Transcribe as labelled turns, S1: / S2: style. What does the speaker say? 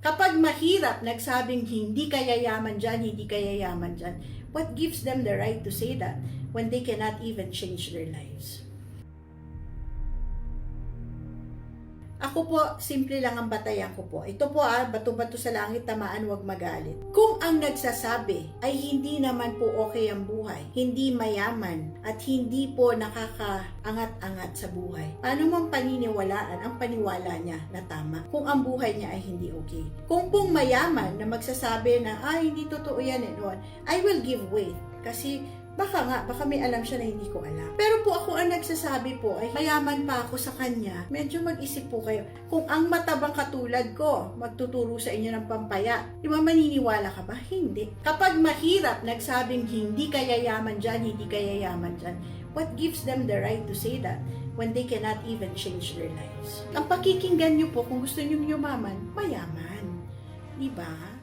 S1: Kapag mahirap nagsabing hindi kaya yaman dyan, hindi kaya yaman dyan, what gives them the right to say that when they cannot even change their lives? Ako po, simple lang ang batayan ko po. Ito po ah, bato-bato sa langit, tamaan, wag magalit. Kung ang nagsasabi ay hindi naman po okay ang buhay, hindi mayaman, at hindi po nakakaangat-angat sa buhay, paano man paniniwalaan ang paniwala niya na tama kung ang buhay niya ay hindi okay? Kung pong mayaman na magsasabi na, ay, hindi totoo yan eh, noon, I will give way. Kasi baka nga, baka may alam siya na hindi ko alam. Pero po ako ang nagsasabi po ay mayaman pa ako sa kanya. Medyo mag-isip po kayo. Kung ang matabang katulad ko magtuturo sa inyo ng pampaya, di ba maniniwala ka ba? Hindi. Kapag mahirap nagsabing hindi kaya yaman dyan, hindi kaya yaman dyan, what gives them the right to say that when they cannot even change their lives? Ang pakikinggan nyo po kung gusto nyo yumaman, mayaman. Di ba?